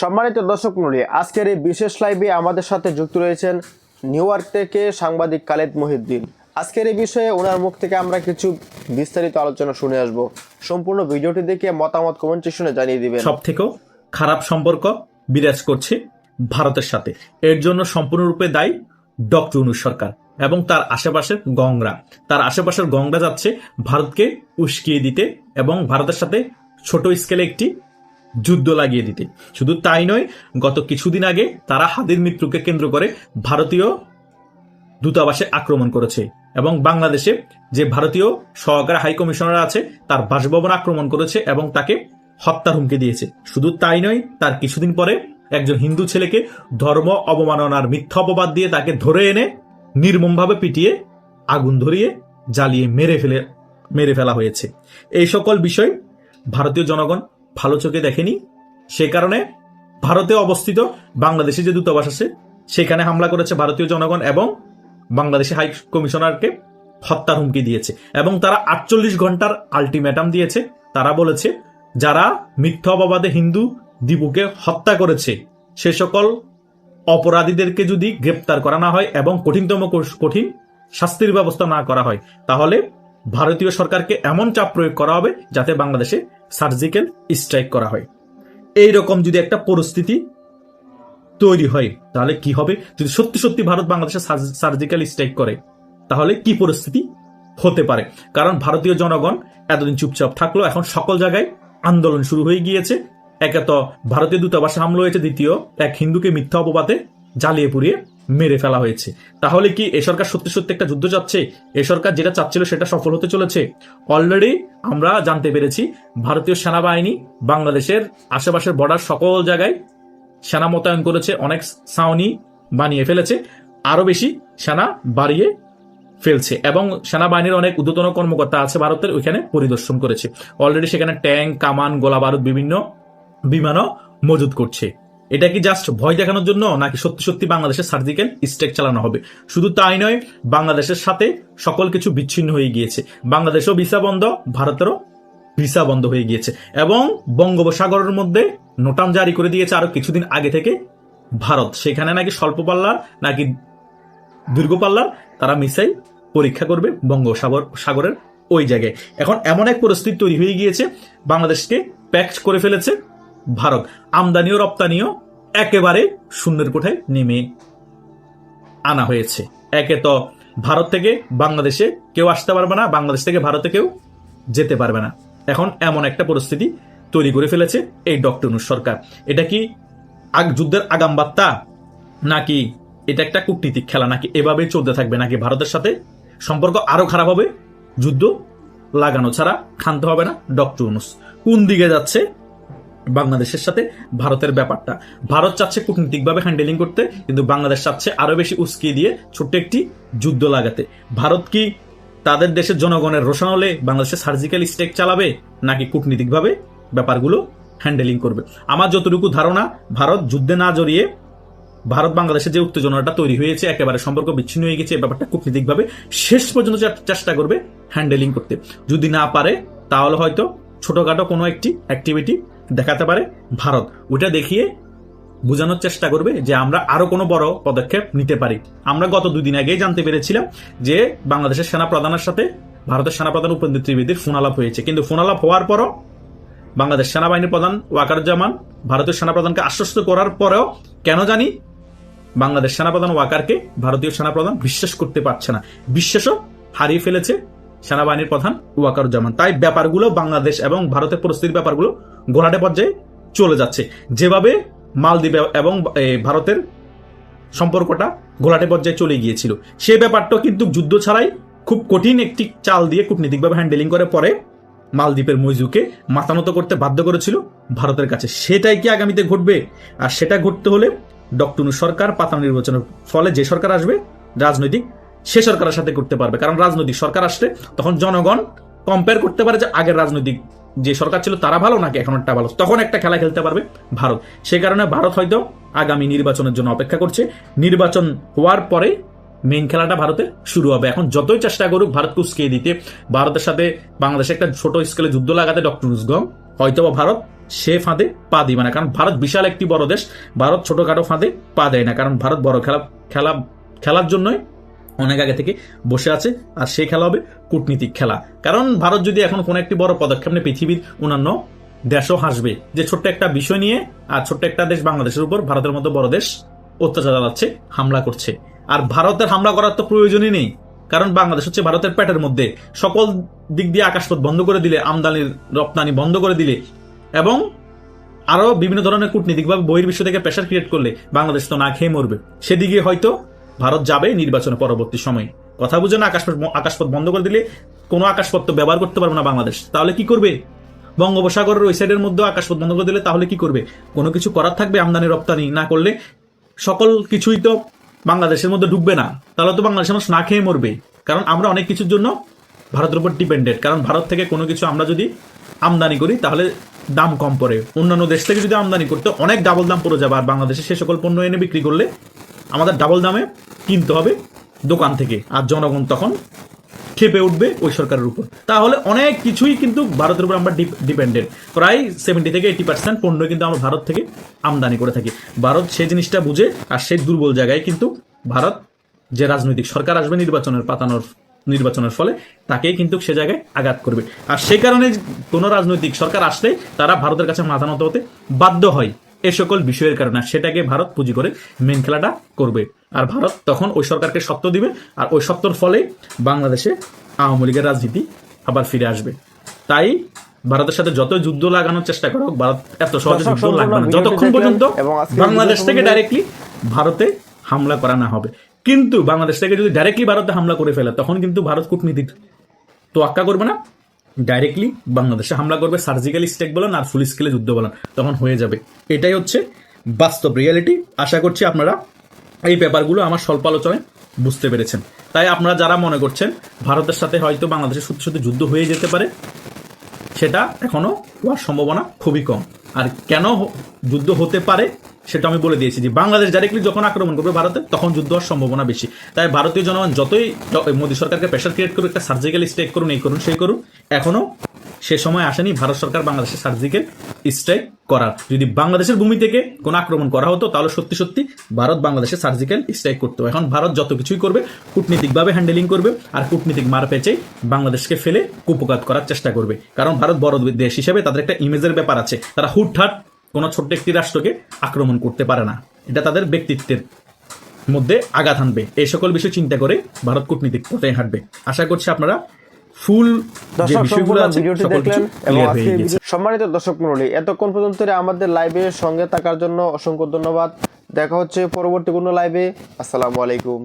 সম্মানিত দর্শক মন্ডলী, আজকের এই বিশেষ লাইভে আমাদের সাথে যুক্ত রয়েছেন নিউ ইয়র্ক থেকে সাংবাদিক খালেদ মহিউদ্দিন। আজকের এই বিষয়ে ওনার মুখ থেকে আমরা কিছু বিস্তারিত আলোচনা শুনে আসব। সম্পূর্ণ ভিডিওটি দেখে মতামত কমেন্ট সেকশনে জানিয়ে দিবেন। সব থেকেও খারাপ সম্পর্ক বিরাজ করছে ভারতের সাথে। এর জন্য সম্পূর্ণরূপে দায়ী ডক্টর অনু সরকার এবং তার আশেপাশের গংরা তার আশেপাশের গংরা যাচ্ছে ভারতকে উস্কিয়ে দিতে এবং ভারতের সাথে ছোট স্কেলে একটি যুদ্ধ লাগিয়ে দিতে। শুধু তাই নয়, গত কিছুদিন আগে তারা হাদির মৃত্যুকে কেন্দ্র করে ভারতীয় দূতাবাসে আক্রমণ করেছে এবং বাংলাদেশে যে ভারতীয় সহকারী হাই কমিশনার আছে, তার বাসভবন আক্রমণ করেছে এবং তাকে হত্যার হুমকি দিয়েছে। শুধু তাই নয়, তার কিছুদিন পরে একজন হিন্দু ছেলেকে ধর্ম অবমাননার মিথ্যা অপবাদ দিয়ে তাকে ধরে এনে নির্মমভাবে পিটিয়ে আগুন ধরিয়ে জ্বালিয়ে মেরে ফেলে, মেরে ফেলা হয়েছে। এই সকল বিষয় ভারতীয় জনগণ ভালো চোখে দেখেনি। সে কারণে ভারতে অবস্থিত বাংলাদেশে যে দূতাবাস আছে, সেখানে হামলা করেছে ভারতীয় জনগণ এবং বাংলাদেশে হাই কমিশনারকে হত্যার হুমকি দিয়েছে এবং তারা আটচল্লিশ ঘণ্টার আলটিমেটাম দিয়েছে। তারা বলেছে, যারা মিথ্যা অপবাদে হিন্দু দিবুকে হত্যা করেছে, সে সকল অপরাধীদেরকে যদি গ্রেপ্তার করা না হয় এবং কঠিনতম কঠিন শাস্তির ব্যবস্থা না করা হয়, তাহলে ভারতীয় সরকারকে এমন চাপ প্রয়োগ করা হবে যাতে বাংলাদেশে সার্জিক্যাল স্ট্রাইক করা হয়। এই রকম যদি একটা পরিস্থিতি তৈরি হয়, তাহলে কি হবে? যদি সত্যি সত্যি ভারত বাংলাদেশে সার্জিক্যাল স্ট্রাইক করে, তাহলে কি পরিস্থিতি হতে পারে? কারণ ভারতীয় জনগণ এতদিন চুপচাপ থাকল, এখন সকল জায়গায় আন্দোলন শুরু হয়ে গিয়েছে। একে তো ভারতীয় দূতাবাসে হামলা হয়েছে, দ্বিতীয় এক হিন্দুকে মিথ্যা অপবাদে জ্বালিয়ে পুড়িয়ে মেরে ফেলা হয়েছে। তাহলে কি এ সরকার সত্যি সত্যি একটা যুদ্ধ চাচ্ছে এ সরকার যেটা চাচ্ছিল সেটা সফল হতে চলেছে? অলরেডি আমরা জানতে পেরেছি ভারতীয় সেনাবাহিনী বাংলাদেশের আশেপাশের বর্ডার সকল জায়গায় সেনা মোতায়েন করেছে, অনেক সাউনি বানিয়ে ফেলেছে আরও বেশি সেনা বাড়িয়ে ফেলছে এবং সেনাবাহিনীর অনেক ঊর্ধ্বতন কর্মকর্তা আছে ভারতের, ওইখানে পরিদর্শন করেছে। অলরেডি সেখানে ট্যাঙ্ক, কামান গোলা বারুদ বিভিন্ন বিমানও মজুদ করছে। এটা কি জাস্ট ভয় দেখানোর জন্য নাকি সত্যি সত্যি বাংলাদেশের সার্জিক্যাল স্ট্রাইক চালানো হবে? শুধু তাই নয়, বাংলাদেশের সাথে সকল কিছু বিচ্ছিন্ন হয়ে গিয়েছে। বাংলাদেশও ভিসা বন্ধ, ভারতেরও ভিসা বন্ধ হয়ে গিয়েছে। এবং বঙ্গোপসাগরের মধ্যে নোটাম জারি করে দিয়েছে আরও কিছুদিন আগে থেকে ভারত। সেখানে নাকি স্বল্প পাল্লার, নাকি দীর্ঘ পাল্লার তারা মিসাইল পরীক্ষা করবে বঙ্গোপসাগর, সাগরের ওই জায়গায়। এখন এমন এক পরিস্থিতি তৈরি হয়ে গিয়েছে, বাংলাদেশকে প্যাক্ট করে ফেলেছে ভারত। আমদানি ও রপ্তানিও একেবারে শূন্যের কোঠায় নেমে আনা হয়েছে। একে তো ভারত থেকে বাংলাদেশে কেউ আসতে পারবে না, বাংলাদেশ থেকে ভারতে কেউ যেতে পারবে না। এখন এমন একটা পরিস্থিতি তৈরি করে ফেলেছে এই ডক্টর সরকার। এটা কি আগ যুদ্ধের আগাম বার্তা? নাকি এটা একটা কূটনীতিক খেলা? নাকি এভাবে চলতে থাকবে? নাকি ভারতের সাথে সম্পর্ক আরও খারাপ হবে? যুদ্ধ লাগানো ছাড়া ক্ষান্ত হবে না ডক্টর কোন দিকে যাচ্ছে? বাংলাদেশের সাথে ভারতের ব্যাপারটা। ভারত চাচ্ছে কূটনীতিকভাবে হ্যান্ডেলিং করতে, কিন্তু বাংলাদেশ চাচ্ছে আরও বেশি উস্কিয়ে দিয়ে ছোট্ট একটি যুদ্ধ লাগাতে। ভারত কি তাদের দেশের জনগণের রোশন হলে বাংলাদেশে সার্জিক্যাল স্ট্রাইক চালাবে, নাকি কূটনীতিকভাবে ব্যাপারগুলো হ্যান্ডেলিং করবে? আমার যতটুকু ধারণা, ভারত যুদ্ধে না জড়িয়ে ভারত বাংলাদেশে যে উত্তেজনাটা তৈরি হয়েছে, একেবারে সম্পর্ক বিচ্ছিন্ন হয়ে গেছে ব্যাপারটা কূটনীতিকভাবে শেষ পর্যন্ত চেষ্টা করবে হ্যান্ডেলিং করতে। যদি না পারে, তাহলে হয়তো ছোটখাটো কোনো একটি অ্যাক্টিভিটি দেখাতে পারে ভারত। ওটা দেখিয়ে বোঝানোর চেষ্টা করবে যে আমরা আরও কোনো বড় পদক্ষেপ নিতে পারি। আমরা গত দুদিন আগেই জানতে পেরেছিলাম যে বাংলাদেশের সেনা প্রধানের সাথে ভারতের সেনাপ্রধান উপেন্দ্র ত্রিবেদীর ফোনালাপ হয়েছে। কিন্তু ফোনালাপ হওয়ার পরও বাংলাদেশ সেনাবাহিনীর প্রধান ওয়াকারুজ্জামান ভারতীয় সেনাপ্রধানকে আশ্বস্ত করার পরেও কেন জানি বাংলাদেশ সেনাপ্রধান ওয়াকারকে ভারতীয় সেনাপ্রধান বিশ্বাস করতে পারছে না। বিশ্বাসও হারিয়ে ফেলেছে সেনাবাহিনীর প্রধান ওয়াকারুজ্জামান। তাই ব্যাপারগুলো বাংলাদেশ এবং ভারতের পরিস্থিতির ব্যাপারগুলো গোলাটে পর্যায়ে চলে যাচ্ছে। যেভাবে মালদ্বীপ এবং ভারতের সম্পর্কটা গোলাটে পর্যায়ে চলে গিয়েছিল। সে ব্যাপারটা কিন্তু যুদ্ধ ছাড়াই খুব কঠিন একটি চাল দিয়ে কূটনীতিকভাবে হ্যান্ডেলিং করে পরে মালদ্বীপের মইজুকে মাতানত করতে বাধ্য করেছিল ভারতের কাছে। সেটাই কি আগামীতে ঘটবে? আর সেটা ঘটতে হলে ডক্টর সরকার পাতা নির্বাচনের ফলে যে সরকার আসবে, রাজনৈতিক সে সরকারের সাথে করতে পারবে। কারণ রাজনৈতিক সরকার আসলে তখন জনগণ কম্পেয়ার করতে পারে যে আগের রাজনৈতিক যে সরকার ছিল, তারা ভালো নাকি এখন একটা ভালো? তখন একটা খেলা খেলতে পারবে ভারত। সে কারণে ভারত হয়তো আগামী নির্বাচনের জন্য অপেক্ষা করছে। নির্বাচন হওয়ার পরে মেন খেলাটা ভারতে শুরু হবে। এখন যতই চেষ্টা করুক ভারতকে উস্কিয়ে দিতে। ভারতের সাথে বাংলাদেশে একটা ছোট স্কেলে যুদ্ধ লাগাতে ডক্টর উসগম হয়তো ভারত সে ফাঁদে পা দিবে না। কারণ ভারত বিশাল একটি বড় দেশ। ভারত ছোটখাটো ফাঁদে পা দেয় না। কারণ ভারত বড় খেলা খেলা, খেলার জন্যই অনেক আগে থেকে বসে আছে, আর সেই খেলা হবে কূটনীতিক খেলা। কারণ ভারত যদি এখন কোনো একটি বড় পদক্ষেপ নেয়, পৃথিবীর অন্যান্য দেশও হাসবে। যে ছোট্ট একটা বিষয় নিয়ে আর ছোট্ট একটা দেশ বাংলাদেশের উপর ভারতের মতো বড় দেশ অত্যাচার চালাচ্ছে, হামলা করছে। আর ভারতের হামলা করার তো প্রয়োজনই নেই। কারণ বাংলাদেশ হচ্ছে ভারতের প্যাটের মধ্যে। সকল দিক দিয়ে আকাশপথ বন্ধ করে দিলে, আমদানির রপ্তানি বন্ধ করে দিলে, এবং আরও বিভিন্ন ধরনের কূটনীতিক বা বহির্বিশ্ব থেকে প্রেশার ক্রিয়েট করলে বাংলাদেশ তো না খেয়ে মরবে। সেদিকে হয়তো ভারত যাবে নির্বাচনে পরবর্তী সময়ে। কথা বুঝে না, আকাশপথ আকাশপথ বন্ধ করে দিলে কোনো আকাশপথ তো ব্যবহার করতে পারবে না বাংলাদেশ। তাহলে কি করবে? বঙ্গোপসাগরের ওই সাইডের মধ্যে আকাশপথ বন্ধ করে দিলে তাহলে কি করবে? কোনো কিছু করার থাকবে, আমদানি রপ্তানি না করলে সকল কিছুই তো বাংলাদেশের মধ্যে ঢুকবে না। তাহলে তো বাংলাদেশের মানুষ না খেয়ে মরবে। কারণ আমরা অনেক কিছুর জন্য ভারতের উপর ডিপেন্ডেন্ট কারণ ভারত থেকে কোনো কিছু আমরা যদি আমদানি করি, তাহলে দাম কম পড়ে। অন্যান্য দেশ থেকে যদি আমদানি করতে অনেক ডাবল দাম পড়ে যাবে, আর বাংলাদেশে সে সকল পণ্য এনে বিক্রি করলে আমাদের ডাবল দামে কিনতে হবে দোকান থেকে। আর জনগণ তখন খেপে উঠবে ওই সরকারের উপর। তাহলে অনেক কিছুই কিন্তু ভারতের উপর আমরা ডিপেন্ডেন্ট প্রায় সেভেন্টি থেকে এইটি পার্সেন্ট পণ্য কিন্তু আমরা ভারত থেকে আমদানি করে থাকি। ভারত সেই জিনিসটা বুঝে আর সেই দুর্বল জায়গায় কিন্তু ভারত যে রাজনৈতিক সরকার আসবে নির্বাচনের পাতানোর নির্বাচনের ফলে, তাকেই কিন্তু সে জায়গায় আঘাত করবে। আর সেই কারণে কোনো রাজনৈতিক সরকার আসলে তারা ভারতের কাছে মাথা নত হতে বাধ্য হয়। এ সকল বিষয়ের কারণে সেটাকে ভারত পুঁজি করে মেন খেলাটা করবে। আর ভারত তখন ওই সরকারকে সত্য দিবে আর ওই সত্যর ফলে বাংলাদেশে আওয়ামী লীগের রাজনীতি আবার ফিরে আসবে। তাই ভারতের সাথে যত যুদ্ধ লাগানোর চেষ্টা করো ভারত এত সহজে যুদ্ধ লাগবে না। যতক্ষণ পর্যন্ত বাংলাদেশ থেকে ডাইরেক্টলি ভারতে হামলা করা না হবে। কিন্তু বাংলাদেশ থেকে যদি ডাইরেক্টলি ভারতে হামলা করে ফেলে তখন কিন্তু ভারত কূটনীতিক তোয়াক্কা করবে না। ডাইরেক্টলি বাংলাদেশে হামলা করবে সার্জিক্যাল স্টেক বলেন আর ফুল স্কেলে যুদ্ধ বলেন, তখন হয়ে যাবে। এটাই হচ্ছে বাস্তব রিয়ালিটি আশা করছি আপনারা এই ব্যাপারগুলো আমার স্বল্প আলোচনায় বুঝতে পেরেছেন। তাই আপনারা যারা মনে করছেন ভারতের সাথে হয়তো বাংলাদেশের সত্যি সত্যি যুদ্ধ হয়ে যেতে পারে, সেটা এখনও হওয়ার সম্ভাবনা খুবই কম। আর কেন যুদ্ধ হতে পারে সেটা আমি বলে দিয়েছি যে বাংলাদেশ ডাইরেক্টলি যখন আক্রমণ করবে ভারতে, তখন যুদ্ধ হওয়ার সম্ভাবনা বেশি। তাই ভারতীয় জনগণ যতই মোদী সরকারকে প্রেশার ক্রিয়েট করুক, একটা সার্জিক্যাল স্ট্রাইক করুন, এই করুন, সেই করুন এখনও সে সময় আসেনি ভারত সরকার বাংলাদেশের সার্জিক্যাল স্ট্রাইক করার। যদি বাংলাদেশের ভূমি থেকে কোনো আক্রমণ করা হতো, তাহলে সত্যি সত্যি ভারত বাংলাদেশে সার্জিক্যাল স্ট্রাইক করতো। এখন ভারত যত কিছুই করবে, কূটনীতিকভাবে হ্যান্ডেলিং করবে, আর কূটনীতিক মার পেঁচে বাংলাদেশকে ফেলে কুপকাত করার চেষ্টা করবে। কারণ ভারত বড় দেশ হিসেবে তাদের একটা ইমেজের ব্যাপার আছে। তারা হুটহাট কোনো ছোট্ট একটি রাষ্ট্রকে আক্রমণ করতে পারে না। এটা তাদের ব্যক্তিত্বের মধ্যে আঘাত আনবে এই সকল বিষয় চিন্তা করে ভারত কূটনীতিক পথে হাঁটবে। আশা করছি আপনারা ফুল যে বিষয়গুলো আছে সকল কিছু সম্মানিত দর্শক মন্ডলী এতক্ষণ পর্যন্ত আমাদের লাইভে সঙ্গে থাকার জন্য অসংখ্য ধন্যবাদ। দেখা হচ্ছে পরবর্তী কোনো লাইভে আসসালামু আলাইকুম।